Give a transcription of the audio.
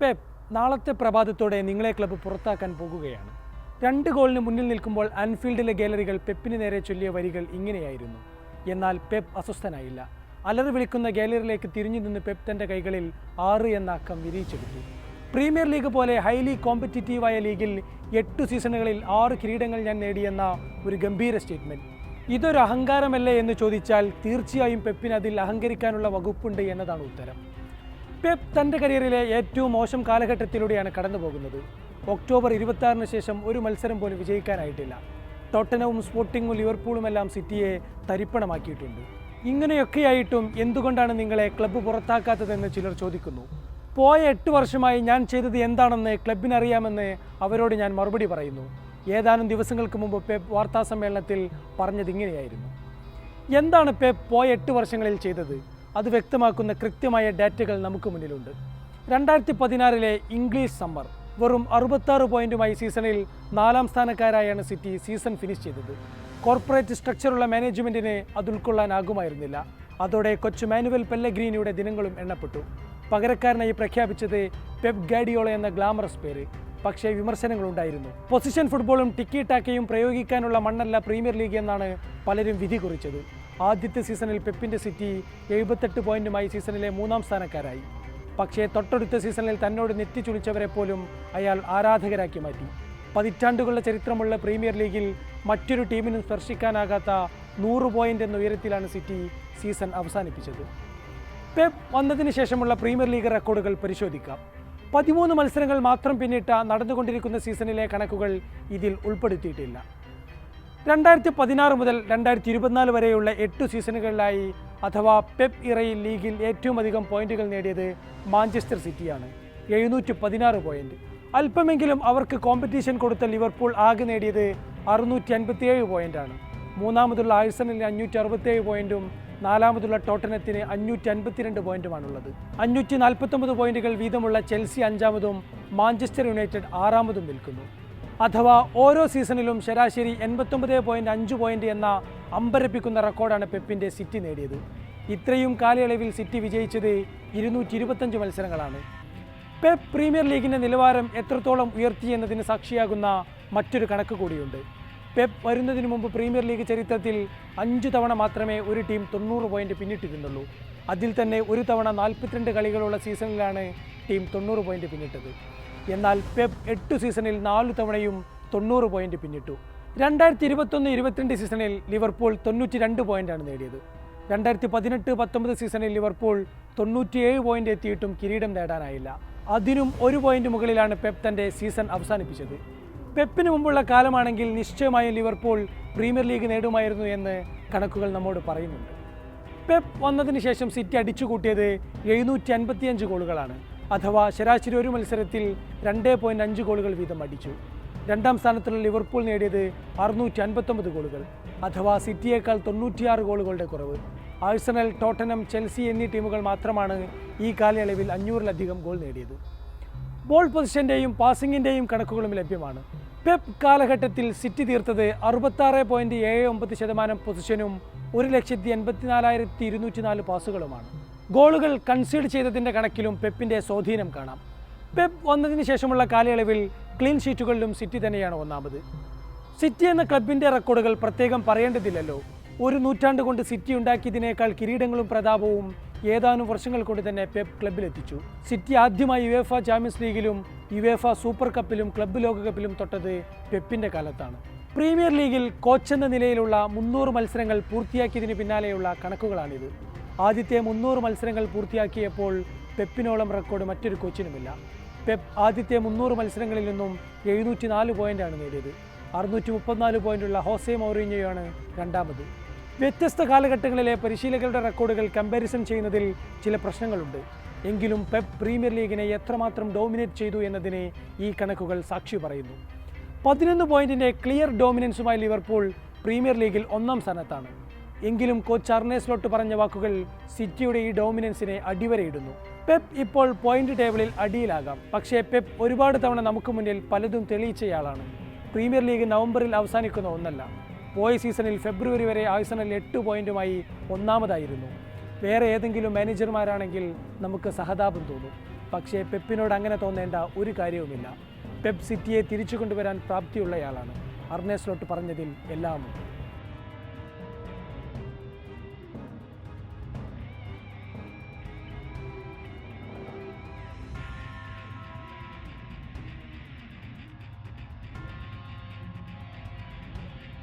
Pep നാളത്തെ പ്രഭാതത്തോടെ നിങ്ങളെ club പുറത്താക്കാൻ പോകുകയാണ്. രണ്ട് ഗോളിന് മുന്നിൽ നിൽക്കുമ്പോൾ അൻഫീൽഡിലെ ഗാലറികൾ പെപ്പിന് നേരെ ചൊല്ലിയ വരികൾ ഇങ്ങനെയായിരുന്നു. എന്നാൽ പെപ്പ് അസ്വസ്ഥനായില്ല. അലറി വിളിക്കുന്ന ഗാലറിയിലേക്ക് തിരിഞ്ഞു നിന്ന് പെപ്പ് തന്റെ കൈകളിൽ ആറ് എന്ന അക്കം വിരിയിച്ചെടുത്തു. പ്രീമിയർ ലീഗ് പോലെ ഹൈലി കോമ്പറ്റിറ്റീവായ ലീഗിൽ എട്ട് സീസണുകളിൽ ആറ് കിരീടങ്ങൾ ഞാൻ നേടിയെന്ന ഒരു ഗംഭീര സ്റ്റേറ്റ്മെന്റ് ഇതൊരു അഹങ്കാരമല്ലേ എന്ന് ചോദിച്ചാൽ തീർച്ചയായും പെപ്പിന് അതിൽ അഹങ്കരിക്കാനുള്ള വകുപ്പുണ്ട് എന്നതാണ് ഉത്തരം. പെപ്പ് തന്റെ കരിയറിലെ ഏറ്റവും മോശം കാലഘട്ടത്തിലൂടെയാണ് കടന്നു പോകുന്നത് ഒക്ടോബർ ഇരുപത്തി ആറിന് ശേഷം ഒരു മത്സരം പോലും വിജയിക്കാനായിട്ടില്ല. ടോട്ടനവും സ്പോർട്ടിങ്ങും ലിവർപൂളും എല്ലാം സിറ്റിയെ തരിപ്പണമാക്കിയിട്ടുണ്ട്. ഇങ്ങനെയൊക്കെയായിട്ടും എന്തുകൊണ്ടാണ് നിങ്ങളെ ക്ലബ്ബ് പുറത്താക്കാത്തതെന്ന് ചിലർ ചോദിക്കുന്നു. പോയ എട്ട് വർഷമായി ഞാൻ ചെയ്തത് എന്താണെന്ന് ക്ലബിനറിയാമെന്ന് അവരോട് ഞാൻ മറുപടി പറയുന്നു. ഏതാനും ദിവസങ്ങൾക്ക് മുമ്പ് പെപ് വാർത്താ സമ്മേളനത്തിൽ പറഞ്ഞത് ഇങ്ങനെയായിരുന്നു എന്താണ് പെപ് പോയ എട്ട് വർഷങ്ങളിൽ ചെയ്തത്? അത് വ്യക്തമാക്കുന്ന കൃത്യമായ ഡാറ്റകൾ നമുക്ക് മുന്നിലുണ്ട്. രണ്ടായിരത്തി പതിനാറിലെ ഇംഗ്ലീഷ് സമ്മർ വെറും അറുപത്താറ് പോയിന്റുമായി സീസണിൽ നാലാം സ്ഥാനക്കാരായാണ് സിറ്റി സീസൺ ഫിനിഷ് ചെയ്തത്. കോർപ്പറേറ്റ് സ്ട്രക്ചറുള്ള മാനേജ്മെന്റിനെ അത് ഉൾക്കൊള്ളാനാകുമായിരുന്നില്ല. അതോടെ കൊച്ചു മാനുവൽ പെല്ലഗ്രീനിയുടെ ദിനങ്ങളും എണ്ണപ്പെട്ടു. പകരക്കാരനായി പ്രഖ്യാപിച്ചത് പെപ് ഗാഡിയോള എന്ന ഗ്ലാമറസ് പേര്. പക്ഷേ വിമർശനങ്ങളുണ്ടായിരുന്നു. പൊസിഷൻ ഫുട്ബോളും ടിക്കി ടാക്കയും പ്രയോഗിക്കാനുള്ള മണ്ണല്ല പ്രീമിയർ ലീഗ് എന്നാണ് പലരും വിധി കുറിച്ചത്. ആദ്യത്തെ സീസണിൽ പെപ്പിന്റെ സിറ്റി എഴുപത്തെട്ട് പോയിന്റുമായി സീസണിലെ മൂന്നാം സ്ഥാനക്കാരായി. പക്ഷേ തൊട്ടടുത്ത സീസണിൽ തന്നോട് നെറ്റി ചുളിച്ചവരെ പോലും അയാൾ ആരാധകരാക്കി മാറ്റി. പതിറ്റാണ്ടുകളുടെ ചരിത്രമുള്ള പ്രീമിയർ ലീഗിൽ മറ്റൊരു ടീമിനും സ്പർശിക്കാനാകാത്ത നൂറ് പോയിന്റ് എന്ന ഉയരത്തിലാണ് സിറ്റി സീസൺ അവസാനിപ്പിച്ചത്. പെപ്പ് വന്നതിന് ശേഷമുള്ള പ്രീമിയർ ലീഗ് റെക്കോർഡുകൾ പരിശോധിക്കാം. പതിമൂന്ന് മത്സരങ്ങൾ മാത്രം പിന്നിട്ട നടന്നുകൊണ്ടിരിക്കുന്ന സീസണിലെ കണക്കുകൾ ഇതിൽ ഉൾപ്പെടുത്തിയിട്ടില്ല. രണ്ടായിരത്തി പതിനാറ് മുതൽ രണ്ടായിരത്തി ഇരുപത്തിനാല് വരെയുള്ള എട്ട് സീസണുകളിലായി അഥവാ പെപ് ഇറയിൽ ലീഗിൽ ഏറ്റവും അധികം പോയിന്റുകൾ നേടിയത് മാഞ്ചസ്റ്റർ സിറ്റിയാണ്. എഴുന്നൂറ്റി പതിനാറ് പോയിന്റ്. അല്പമെങ്കിലും അവർക്ക് കോമ്പറ്റീഷൻ കൊടുത്ത ലിവർപൂൾ ആകെ നേടിയത് അറുന്നൂറ്റി അൻപത്തിയേഴ് പോയിന്റാണ്. മൂന്നാമതുള്ള ആഴ്സണലിന് അഞ്ഞൂറ്റി അറുപത്തേഴ് പോയിന്റും നാലാമതുള്ള ടോട്ടനത്തിന് അഞ്ഞൂറ്റി അൻപത്തിരണ്ട് പോയിന്റുമാണുള്ളത്. അഞ്ഞൂറ്റി നാൽപ്പത്തൊമ്പത് പോയിന്റുകൾ വീതമുള്ള ചെൽസി അഞ്ചാമതും മാഞ്ചസ്റ്റർ യുണൈറ്റഡ് ആറാമതും നിൽക്കുന്നു. അഥവാ ഓരോ സീസണിലും ശരാശരി എൺപത്തൊമ്പത് പോയിന്റ് അഞ്ച് പോയിന്റ് എന്ന അമ്പരപ്പിക്കുന്ന റെക്കോർഡാണ് പെപ്പിന്റെ സിറ്റി നേടിയത്. ഇത്രയും കാലയളവിൽ സിറ്റി വിജയിച്ചത് ഇരുന്നൂറ്റി ഇരുപത്തഞ്ച് മത്സരങ്ങളാണ്. പെപ്പ് പ്രീമിയർ ലീഗിന്റെ നിലവാരം എത്രത്തോളം ഉയർത്തി എന്നതിന് സാക്ഷിയാകുന്ന മറ്റൊരു കണക്ക് കൂടിയുണ്ട്. പെപ്പ് വരുന്നതിന് മുമ്പ് പ്രീമിയർ ലീഗ് ചരിത്രത്തിൽ അഞ്ച് തവണ മാത്രമേ ഒരു ടീം തൊണ്ണൂറ് പോയിന്റ് പിന്നിട്ടിരുന്നുള്ളൂ. അതിൽ തന്നെ ഒരു തവണ നാൽപ്പത്തിരണ്ട് കളികളുള്ള സീസണിലാണ് ടീം തൊണ്ണൂറ് പോയിന്റ് പിന്നിട്ടത്. എന്നാൽ പെപ് എട്ട് സീസണിൽ നാലു തവണയും തൊണ്ണൂറ് പോയിന്റ് പിന്നിട്ടു. രണ്ടായിരത്തി ഇരുപത്തൊന്ന് ഇരുപത്തിരണ്ട് സീസണിൽ ലിവർപൂൾ തൊണ്ണൂറ്റി രണ്ട് പോയിന്റാണ് നേടിയത്. രണ്ടായിരത്തി പതിനെട്ട് പത്തൊമ്പത് സീസണിൽ ലിവർപൂൾ തൊണ്ണൂറ്റിയേഴ് പോയിന്റ് എത്തിയിട്ടും കിരീടം നേടാനായില്ല. അതിനും ഒരു പോയിന്റ് മുകളിലാണ് പെപ് തന്റെ സീസൺ അവസാനിപ്പിച്ചത്. പെപ്പിന് മുമ്പുള്ള കാലമാണെങ്കിൽ നിശ്ചയമായും ലിവർപൂൾ പ്രീമിയർ ലീഗ് നേടുമായിരുന്നു എന്ന് കണക്കുകൾ നമ്മോട് പറയുന്നുണ്ട്. പെപ്പ് വന്നതിന് ശേഷം സിറ്റി അടിച്ചുകൂട്ടിയത് എഴുന്നൂറ്റി അൻപത്തിയഞ്ച് ഗോളുകളാണ്. അഥവാ ശരാശരി ഒരു മത്സരത്തിൽ രണ്ട് പോയിന്റ് അഞ്ച് ഗോളുകൾ വീതം അടിച്ചു. രണ്ടാം സ്ഥാനത്തുള്ള ലിവർപൂൾ നേടിയത് അറുന്നൂറ്റി അൻപത്തൊമ്പത് ഗോളുകൾ അഥവാ സിറ്റിയേക്കാൾ തൊണ്ണൂറ്റിയാറ് ഗോളുകളുടെ കുറവ്. ആഴ്സണൽ ടോട്ടനം ചെൽസി എന്നീ ടീമുകൾ മാത്രമാണ് ഈ കാലയളവിൽ അഞ്ഞൂറിലധികം ഗോൾ നേടിയത്. ബോൾ പൊസിഷന്റെയും പാസിങ്ങിന്റെയും കണക്കുകളും ലഭ്യമാണ്. പെപ് കാലഘട്ടത്തിൽ സിറ്റി തീർത്തത് അറുപത്താറ് പോയിന്റ് ഏഴ് ഒമ്പത് ശതമാനം പൊസിഷനും ഒരു ലക്ഷത്തി എൺപത്തിനാലായിരത്തി ഇരുന്നൂറ്റി നാല് പാസുകളുമാണ്. ഗോളുകൾ കൺസീഡ് ചെയ്തതിന്റെ കണക്കിലും പെപ്പിന്റെ സ്വാധീനം കാണാം. പെപ്പ് വന്നതിന് ശേഷമുള്ള കാലയളവിൽ ക്ലീൻ ഷീറ്റുകളിലും സിറ്റി തന്നെയാണ് ഒന്നാമത്. സിറ്റി എന്ന ക്ലബിന്റെ റെക്കോർഡുകൾ പ്രത്യേകം പറയേണ്ടതില്ലല്ലോ. ഒരു നൂറ്റാണ്ട് കൊണ്ട് സിറ്റി ഉണ്ടാക്കിയതിനേക്കാൾ കിരീടങ്ങളും പ്രതാപവും ഏതാനും വർഷങ്ങൾ കൊണ്ട് തന്നെ പെപ്പ് ക്ലബിലെത്തിച്ചു. സിറ്റി ആദ്യമായി യുവേഫ ചാമ്പ്യൻസ് ലീഗിലും യുവേഫ സൂപ്പർ കപ്പിലും ക്ലബ്ബ് ലോകകപ്പിലും തൊട്ടത് പെപ്പിന്റെ കാലത്താണ്. പ്രീമിയർ ലീഗിൽ കോച്ച് എന്ന നിലയിലുള്ള മുന്നൂറ് മത്സരങ്ങൾ പൂർത്തിയാക്കിയതിന് പിന്നാലെയുള്ള കണക്കുകളാണിത്. ആദ്യത്തെ മുന്നൂറ് മത്സരങ്ങൾ പൂർത്തിയാക്കിയപ്പോൾ പെപ്പിനോളം റെക്കോർഡ് മറ്റൊരു കോച്ചിനുമില്ല. പെപ്പ് ആദ്യത്തെ മുന്നൂറ് മത്സരങ്ങളിൽ നിന്നും എഴുന്നൂറ്റി നാല് പോയിന്റാണ് നേടിയത്. അറുന്നൂറ്റി മുപ്പത്തിനാല് പോയിന്റുള്ള ഹോസെ മൗറിഞ്ഞോയാണ് രണ്ടാമത്. വ്യത്യസ്ത കാലഘട്ടങ്ങളിലെ പരിശീലകരുടെ റെക്കോർഡുകൾ കമ്പാരിസൺ ചെയ്യുന്നതിൽ ചില പ്രശ്നങ്ങളുണ്ട്. എങ്കിലും പെപ്പ് പ്രീമിയർ ലീഗിനെ എത്രമാത്രം ഡോമിനേറ്റ് ചെയ്തു എന്നതിനെ ഈ കണക്കുകൾ സാക്ഷി പറയുന്നു. പതിനൊന്ന് പോയിന്റിന്റെ ക്ലിയർ ഡോമിനൻസുമായി ലിവർപൂൾ പ്രീമിയർ ലീഗിൽ ഒന്നാം സ്ഥാനത്താണ്. എങ്കിലും കോച്ച് അർണേസ്ലോട്ട് പറഞ്ഞ വാക്കുകൾ സിറ്റിയുടെ ഈ ഡോമിനൻസിനെ അടിവരയിടുന്നു. പെപ്പ് ഇപ്പോൾ പോയിന്റ് ടേബിളിൽ അടിയിലാകാം. പക്ഷേ പെപ്പ് ഒരുപാട് തവണ നമുക്ക് മുന്നിൽ പലതും തെളിയിച്ചയാളാണ്. പ്രീമിയർ ലീഗ് നവംബറിൽ അവസാനിക്കുന്ന ഒന്നല്ല. പോയ സീസണിൽ ഫെബ്രുവരി വരെ ആഴ്സണൽ എട്ട് പോയിന്റുമായി ഒന്നാമതായിരുന്നു. വേറെ ഏതെങ്കിലും മാനേജർമാരാണെങ്കിൽ നമുക്ക് സഹതാപം തോന്നും. പക്ഷേ പെപ്പിനോട് അങ്ങനെ തോന്നേണ്ട ഒരു കാര്യവുമില്ല. പെപ്പ് സിറ്റിയെ തിരിച്ചു കൊണ്ടുവരാൻ പ്രാപ്തിയുള്ളയാളാണ്. അർണേസ്ലോട്ട് പറഞ്ഞതിൽ എല്ലാമുണ്ട്.